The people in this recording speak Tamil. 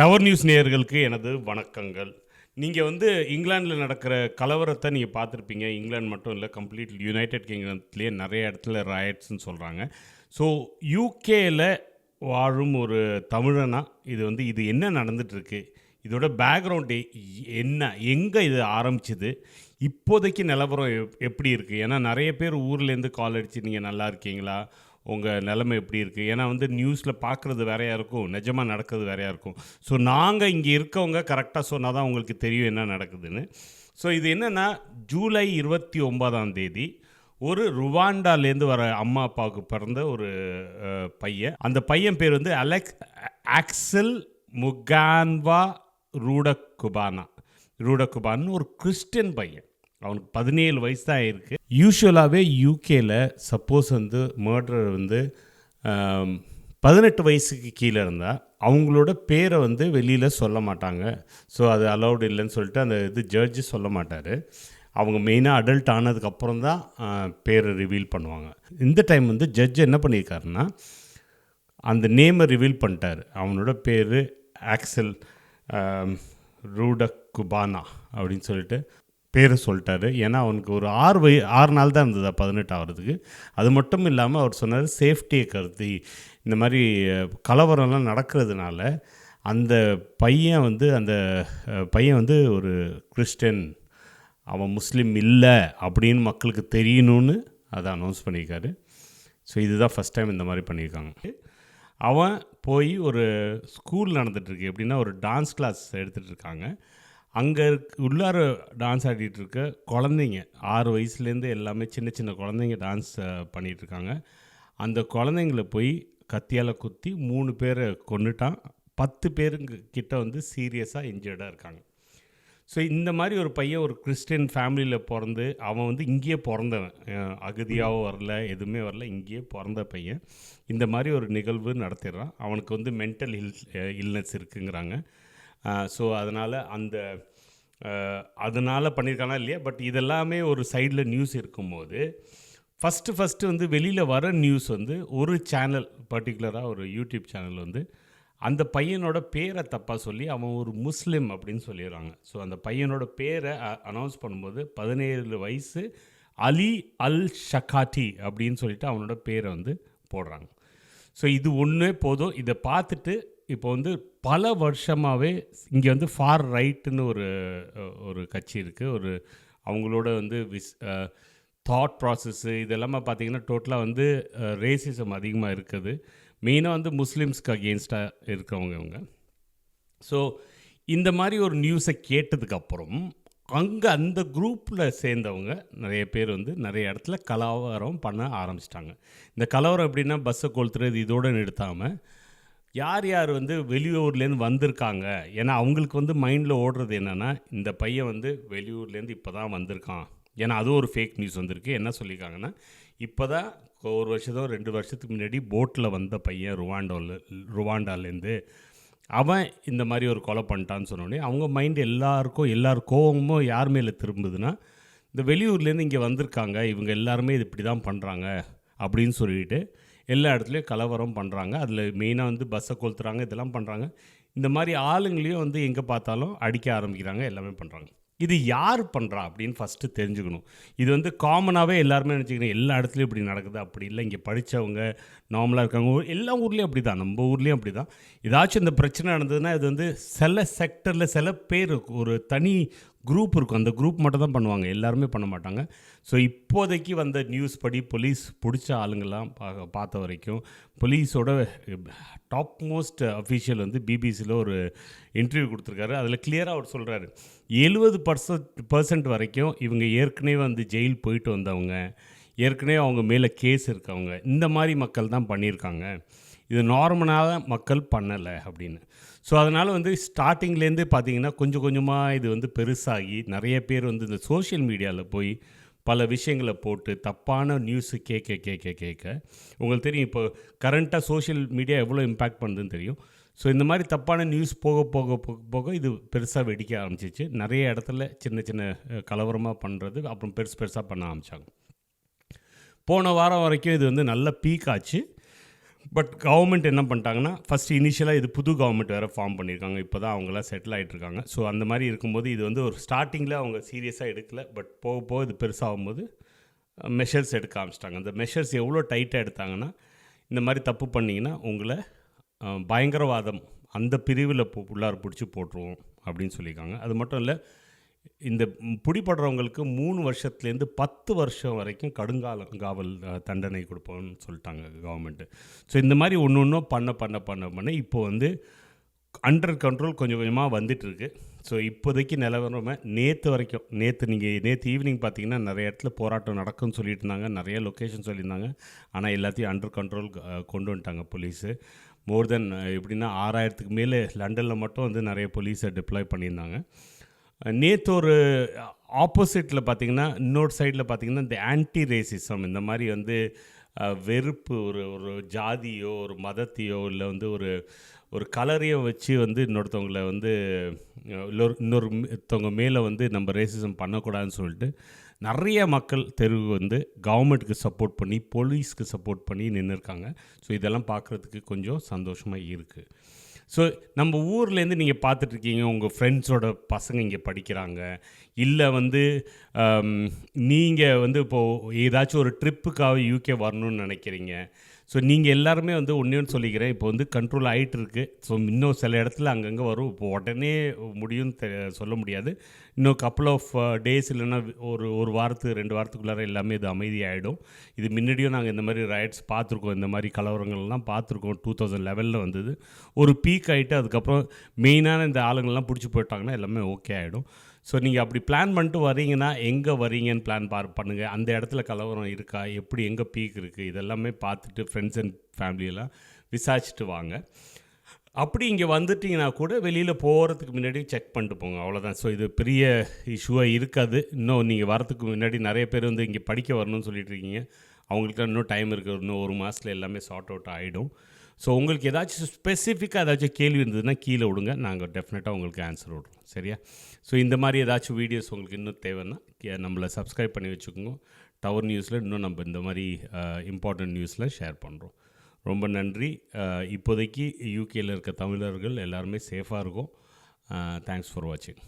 டவர் நியூஸ் நேயர்களுக்கு எனது வணக்கங்கள். நீங்கள் வந்து இங்கிலாந்தில் நடக்கிற கலவரத்தை நீங்கள் பார்த்துருப்பீங்க. இங்கிலாந்து மட்டும் இல்லை கம்ப்ளீட் யுனைடெட் கிங்டம்லேயே நிறைய இடத்துல ராயட்ஸ்னு சொல்கிறாங்க ஸோ யூகேயில் வாழும் ஒரு தமிழனா இது வந்து இது என்ன நடந்துட்டுருக்கு? இதோட பேக்ரவுண்டு என்ன எங்கே இது ஆரம்பிச்சது? இப்போதைக்கு நிலவரம் எப்- எப்படி இருக்குது ஏன்னா நிறைய பேர் ஊர்லேருந்து கால் அடிச்சு நீங்கள் நல்லா இருக்கீங்களா? உங்கள் நிலைமை எப்படி இருக்குது ஏன்னா வந்து நியூஸில் பார்க்குறது வேறையாக இருக்கும். நிஜமாக நடக்கிறது வேறையாக இருக்கும். ஸோ நாங்கள் இங்கே இருக்கவங்க கரெக்டாக சொன்னால் தான் உங்களுக்கு தெரியும் என்ன நடக்குதுன்னு. ஸோ இது என்னென்னா ஜூலை இருபத்தி ஒன்பதாம் தேதி ஒரு ருவாண்டாலேருந்து வர அம்மா அப்பாவுக்கு பிறந்த ஒரு பையன். அந்த பையன் பேர் வந்து அலெக்ஸ் ஆக்சல் முகான்வா ரூடகுபானா. ரூடகுபான்னு ஒரு கிறிஸ்டியன் பையன். அவனுக்கு பதினேழு வயசு தான் இருக்குது யூஸ்வலாகவே யூகேல சப்போஸ் வந்து மர்டர் வந்து பதினெட்டு வயசுக்கு கீழே இருந்தால் அவங்களோட பேரை வந்து வெளியில் சொல்ல மாட்டாங்க. ஸோ அது அலௌடு இல்லைன்னு சொல்லிட்டு அந்த இது ஜட்ஜு சொல்ல மாட்டார். அவங்க மெயினாக அடல்ட் ஆனதுக்கப்புறம் தான் பேரை ரிவீல் பண்ணுவாங்க. இந்த டைம் வந்து ஜட்ஜ் என்ன பண்ணியிருக்காருன்னா அந்த நேமை ரிவீல் பண்ணிட்டார். அவனோட பேர் ஆக்சல் ரூட குபானா அப்படின்னு சொல்லிட்டு. பேரை சொல்லிட்டாரு. ஏன்னா அவனுக்கு ஒரு ஆறு வய ஆறு நாள் தான் இருந்தது பதினெட்டு ஆகிறதுக்கு. அது மட்டும் இல்லாமல் அவர் சொன்னார் சேஃப்டியை கருதி. இந்த மாதிரி கலவரம்லாம் நடக்கிறதுனால அந்த பையன் வந்து அந்த பையன் வந்து ஒரு கிறிஸ்டியன். அவன் முஸ்லீம் இல்லை அப்படின்னு மக்களுக்கு தெரியணும்னு அதை அனௌன்ஸ் பண்ணியிருக்காரு. ஸோ இதுதான் ஃபஸ்ட் டைம் இந்த மாதிரி பண்ணியிருக்காங்க. அவன் போய் ஒரு ஸ்கூல் நடந்துகிட்ருக்கு எப்படின்னா ஒரு டான்ஸ் கிளாஸ் எடுத்துகிட்டு இருக்காங்க. அங்கே உள்ளார டான்ஸ் ஆடிட்டு இருக்க குழந்தைங்க ஆறு வயசுலேருந்து எல்லாமே சின்ன சின்ன குழந்தைங்க டான்ஸ் பண்ணிகிட்டு இருக்காங்க. அந்த குழந்தைங்கள போய் கத்தியால் குத்தி மூணு பேரை கொண்டுட்டான் பத்து பேருங்க கிட்ட வந்து சீரியஸாக இன்ஜர்டாக இருக்காங்க. ஸோ இந்த மாதிரி ஒரு பையன் ஒரு கிறிஸ்டின் ஃபேமிலியில் பிறந்து அவன் வந்து இங்கேயே பிறந்தவன். அகதியாகவும் வரல எதுவுமே வரல இங்கேயே பிறந்த பையன். இந்த மாதிரி ஒரு நிகழ்வு நடத்திடுறான். அவனுக்கு வந்து மென்டல் இல் இல்னஸ் இருக்குங்கிறாங்க. ஸோ அதனால் அந்த அதனால் பண்ணியிருக்கானா இல்லையா? பட் இதெல்லாமே ஒரு சைடில் நியூஸ் இருக்கும்போது ஃபஸ்ட்டு ஃபஸ்ட்டு வந்து வெளியில் வர நியூஸ் வந்து ஒரு சேனல் பர்டிகுலராக ஒரு யூடியூப் சேனல் வந்து அந்த பையனோட பேரை தப்பாக சொல்லி அவன் ஒரு முஸ்லீம் அப்படின்னு சொல்லிடுறாங்க. ஸோ அந்த பையனோட பேரை அனௌன்ஸ் பண்ணும்போது பதினேழு வயசு அலி அல் ஷகாட்டி அப்படின்னு சொல்லிட்டு அவனோட பேரை வந்து போடுறாங்க. ஸோ இது ஒன்றே போதும். இதை பார்த்துட்டு இப்போ வந்து பல வருஷமாகவே இங்கே வந்து ஃபார் ரைட்டுன்னு ஒரு ஒரு கட்சி இருக்குது ஒரு அவங்களோட வந்து விஸ் தாட் ப்ராசஸ்ஸு இதெல்லாமே பார்த்தீங்கன்னா டோட்டலாக வந்து ரேசிசம் அதிகமாக இருக்குது. மெயினாக வந்து முஸ்லீம்ஸ்க்கு அகேன்ஸ்டாக இருக்கிறவங்க இவங்க. ஸோ இந்த மாதிரி ஒரு நியூஸை கேட்டதுக்கப்புறம் அங்கே அந்த குரூப்பில் சேர்ந்தவங்க நிறைய பேர் வந்து நிறைய இடத்துல கலவரம் பண்ண ஆரம்பிச்சிட்டாங்க. இந்த கலவரம் எப்படின்னா பஸ்ஸை கொளுத்துறது இதோடு நிறுத்தாமல் யார் யார் வந்து வெளியூர்லேருந்து வந்திருக்காங்க? ஏன்னா அவங்களுக்கு வந்து மைண்டில் ஓடுறது என்னென்னா இந்த பையன் வந்து வெளியூர்லேருந்து இப்போ தான் வந்திருக்கான். ஏன்னா அதுவும் ஒரு ஃபேக் நியூஸ் வந்திருக்கு. என்ன சொல்லியிருக்காங்கன்னா இப்போ தான் ஒரு வருஷத்தோ ரெண்டு வருஷத்துக்கு முன்னாடி போட்டில் வந்த பையன் ருவாண்டோவில் ருவாண்டாலேருந்து அவன் இந்த மாதிரி ஒரு கொலை பண்ணிட்டான்னு சொன்னோடனே அவங்க மைண்ட் எல்லாருக்கும் எல்லார் கோபமும் யார் மேலே திரும்புதுன்னா இந்த வெளியூர்லேருந்து இங்கே வந்திருக்காங்க. இவங்க எல்லாருமே இது இப்படி தான் பண்ணுறாங்க அப்படின்னு சொல்லிட்டு எல்லா இடத்துலையும் கலவரம் பண்ணுறாங்க அதில் மெயினாக வந்து பஸ்ஸை கொளுத்துறாங்க இதெல்லாம் பண்ணுறாங்க இந்த மாதிரி ஆளுங்களையும் வந்து எங்கே பார்த்தாலும் அடிக்க ஆரம்பிக்கிறாங்க எல்லாமே பண்ணுறாங்க இது யார் பண்ணுறா அப்படின்னு ஃபஸ்ட்டு தெரிஞ்சுக்கணும். இது வந்து காமனாகவே எல்லாருமே நினச்சிக்கணும். எல்லா இடத்துலையும் இப்படி நடக்குது அப்படி இல்லை. இங்கே படித்தவங்க நார்மலாக இருக்காங்க. எல்லா ஊர்லேயும் அப்படி தான் நம்ம ஊர்லேயும் அப்படி தான் ஏதாச்சும் இந்த பிரச்சனை நடந்ததுன்னா இது வந்து சில செக்டரில் சில பேர் ஒரு தனி குரூப் இருக்கும். அந்த குரூப் மட்டும் தான் பண்ணுவாங்க. எல்லாருமே பண்ண மாட்டாங்க. ஸோ இப்போதைக்கு வந்த நியூஸ் படி போலீஸ் பிடிச்ச ஆளுங்கள்லாம் பா பார்த்த வரைக்கும் போலீஸோட டாப் மோஸ்ட் அஃபீஷியல் வந்து பிபிசியில் ஒரு இன்டர்வியூ கொடுத்துருக்காரு. அதில் கிளியராக அவர் சொல்கிறாரு எழுபது பர்சன்ட் பர்சன்ட் வரைக்கும் இவங்க ஏற்கனவே வந்து ஜெயில் போயிட்டு வந்தவங்க ஏற்கனவே அவங்க மேலே கேஸ் இருக்கவங்க இந்த மாதிரி மக்கள் தான் பண்ணியிருக்காங்க. இது நார்மலாக மக்கள் பண்ணலை அப்படின்னு. ஸோ அதனால் வந்து ஸ்டார்டிங்லேருந்து பார்த்தீங்கன்னா கொஞ்சம் கொஞ்சமாக இது வந்து பெருசாகி நிறைய பேர் வந்து இந்த சோஷியல் மீடியாவில் போய் பல விஷயங்களை போட்டு தப்பான நியூஸு கேட்க கேட்க கேட்க உங்களுக்கு தெரியும் இப்போ கரண்ட்டாக சோஷியல் மீடியா எவ்வளோ இம்பேக்ட் பண்ணுதுன்னு தெரியும். ஸோ இந்த மாதிரி தப்பான நியூஸ் போக போக போக போக இது பெருசாக வெடிக்க ஆரம்பிச்சிச்சு. நிறைய இடத்துல சின்ன சின்ன கலவரமாக பண்ணுறது அப்புறம் பெருசு பெருசாக பண்ண ஆரம்பித்தாங்க போன வாரம் வரைக்கும் இது வந்து நல்ல பீக் ஆச்சு. பட் கவர்மெண்ட் என்ன பண்ணிட்டாங்கன்னா ஃபஸ்ட்டு இனிஷியலாக இது புது கவர்மெண்ட் வேறு ஃபார்ம் பண்ணியிருக்காங்க இப்போ தான் அவங்களாம் செட்டில் ஆகிட்டு இருக்காங்க ஸோ அந்த மாதிரி இருக்கும்போது இது வந்து ஒரு ஸ்டார்டிங்கில் அவங்க சீரியஸாக எடுக்கல. பட் போக போக இது பெருசாகும்போது மெஷர்ஸ் எடுக்க ஆரம்பிச்சிட்டாங்க. அந்த மெஷர்ஸ் எவ்வளோ டைட்டாக எடுத்தாங்கன்னா இந்த மாதிரி தப்பு பண்ணிங்கன்னா உங்களை பயங்கரவாதம் அந்த பிரிவில் உள்ளார பிடிச்சி போட்டுருவோம் அப்படின்னு சொல்லியிருக்காங்க. அது மட்டும் இல்லை இந்த பிடிபடுறவங்களுக்கு மூணு வருஷத்துலேருந்து பத்து வருஷம் வரைக்கும் கடுங்கால காவல் தண்டனை கொடுப்போம்னு சொல்லிட்டாங்க கவர்மெண்ட்டு ஸோ இந்த மாதிரி ஒன்று ஒன்றும் பண்ண பண்ண பண்ண பண்ண இப்போ வந்து அண்டர் கண்ட்ரோல் கொஞ்சம் கொஞ்சமாக வந்துட்டுருக்கு. ஸோ இப்போதைக்கு நிலவரமே நேற்று வரைக்கும் நேற்று நீங்கள் நேற்று ஈவினிங் பார்த்தீங்கன்னா நிறைய இடத்துல போராட்டம் நடக்கும்னு சொல்லிட்டு இருந்தாங்க. நிறைய லொக்கேஷன் சொல்லியிருந்தாங்க. ஆனால் எல்லாத்தையும் அண்டர் கண்ட்ரோல் கொண்டு வந்துட்டாங்க போலீஸு மோர் தென் எப்படின்னா ஆறாயிரத்துக்கு மேலே லண்டனில் மட்டும் வந்து நிறைய போலீஸை டிப்ளாய் பண்ணியிருந்தாங்க. நேற்று ஒரு ஆப்போசிட்டில் பார்த்தீங்கன்னா இன்னொரு சைடில் பார்த்தீங்கன்னா இந்த ஆன்டி ரேசிசம் இந்த மாதிரி வந்து வெறுப்பு ஒரு ஒரு ஜாதியோ ஒரு மதத்தையோ இல்லை வந்து ஒரு ஒரு கலரையோ வச்சு வந்து இன்னொருத்தவங்களை வந்து இன்னொரு இன்னொருத்தவங்க மேலே வந்து நம்ம ரேசிசம் பண்ணக்கூடாதுன்னு சொல்லிட்டு நிறைய மக்கள் தெருவு வந்து கவர்மெண்ட்டுக்கு சப்போர்ட் பண்ணி போலீஸ்க்கு சப்போர்ட் பண்ணி நின்றுருக்காங்க ஸோ இதெல்லாம் பார்க்குறதுக்கு கொஞ்சம் சந்தோஷமாக இருக்குது ஸோ நம்ம ஊர்லேருந்து நீங்கள் பார்த்துட்ருக்கீங்க உங்கள் ஃப்ரெண்ட்ஸோட பசங்க இங்கே படிக்கிறாங்க. இல்லை வந்து நீங்கள் வந்து இப்போது ஏதாச்சும் ஒரு ட்ரிப்புக்காக யூகே வரணும்னு நினைக்கிறீங்க. ஸோ நீங்கள் எல்லாருமே வந்து ஒன்றேன்னு சொல்லிக்கிறேன். இப்போ வந்து கண்ட்ரோல் ஆகிட்டு இருக்கு ஸோ இன்னும் சில இடத்துல அங்கங்கே வரும். இப்போ உடனே முடியும்னு தெ சொல்ல முடியாது. இன்னும் கப்புள் ஆஃப் டேஸ் இல்லைன்னா ஒரு ஒரு வாரத்துக்கு ரெண்டு வாரத்துக்குள்ளார எல்லாமே இது அமைதியாகிடும் இது முன்னாடியும் நாங்கள் இந்த மாதிரி ரைட்ஸ் பார்த்துருக்கோம். இந்த மாதிரி கலவரங்கள்லாம் பார்த்துருக்கோம். டூ தௌசண்ட் லெவலில் வந்தது. ஒரு பீக் ஆகிட்டு அதுக்கப்புறம் மெயினான இந்த ஆளுங்கள்லாம் பிடிச்சி போயிட்டாங்கன்னா எல்லாமே ஓகே ஆகிடும் ஸோ நீங்கள் அப்படி பிளான் பண்ணிட்டு வரீங்கன்னா எங்கே வரீங்கன்னு பிளான் பார் பண்ணுங்கள் அந்த இடத்துல கலவரம் இருக்கா? எப்படி எங்கே பீக் இருக்குது இதெல்லாமே பார்த்துட்டு ஃப்ரெண்ட்ஸ் அண்ட் ஃபேமிலியெல்லாம் விசாரிச்சுட்டு வாங்க. அப்படி இங்கே வந்துட்டிங்கன்னா கூட வெளியில் போகிறதுக்கு முன்னாடி செக் பண்ணிட்டு போங்க. அவ்வளோதான் ஸோ இது பெரிய இஷ்யூவாக இருக்காது. இன்னும் நீங்கள் வரதுக்கு முன்னாடி நிறைய பேர் வந்து இங்கே படிக்க வரணும்னு சொல்லிட்டு இருக்கீங்க. அவங்களுக்கு இன்னும் டைம் இருக்குது இன்னும் ஒரு மாதத்தில் எல்லாமே சார்ட் அவுட் ஆகிடும் ஸோ உங்களுக்கு ஏதாச்சும் ஸ்பெசிஃபிக்காக ஏதாச்சும் கேள்வி இருந்ததுன்னா கீழே விடுங்க. நாங்கள் டெஃபினட்டாக உங்களுக்கு ஆன்சர் விடுறோம். சரியா? ஸோ இந்த மாதிரி ஏதாச்சும் வீடியோஸ் உங்களுக்கு இன்னும் தேவைன்னா நம்மளை சப்ஸ்கிரைப் பண்ணி வச்சுக்கோங்க. டவர் நியூஸில் இன்னும் நம்ம இந்த மாதிரி இம்பார்ட்டண்ட் நியூஸில் ஷேர் பண்ணுறோம் ரொம்ப நன்றி. இப்போதைக்கு யூகேயில் இருக்க தமிழர்கள் எல்லாருமே சேஃபாக இருக்கும். தேங்க்ஸ் ஃபார் வாட்சிங்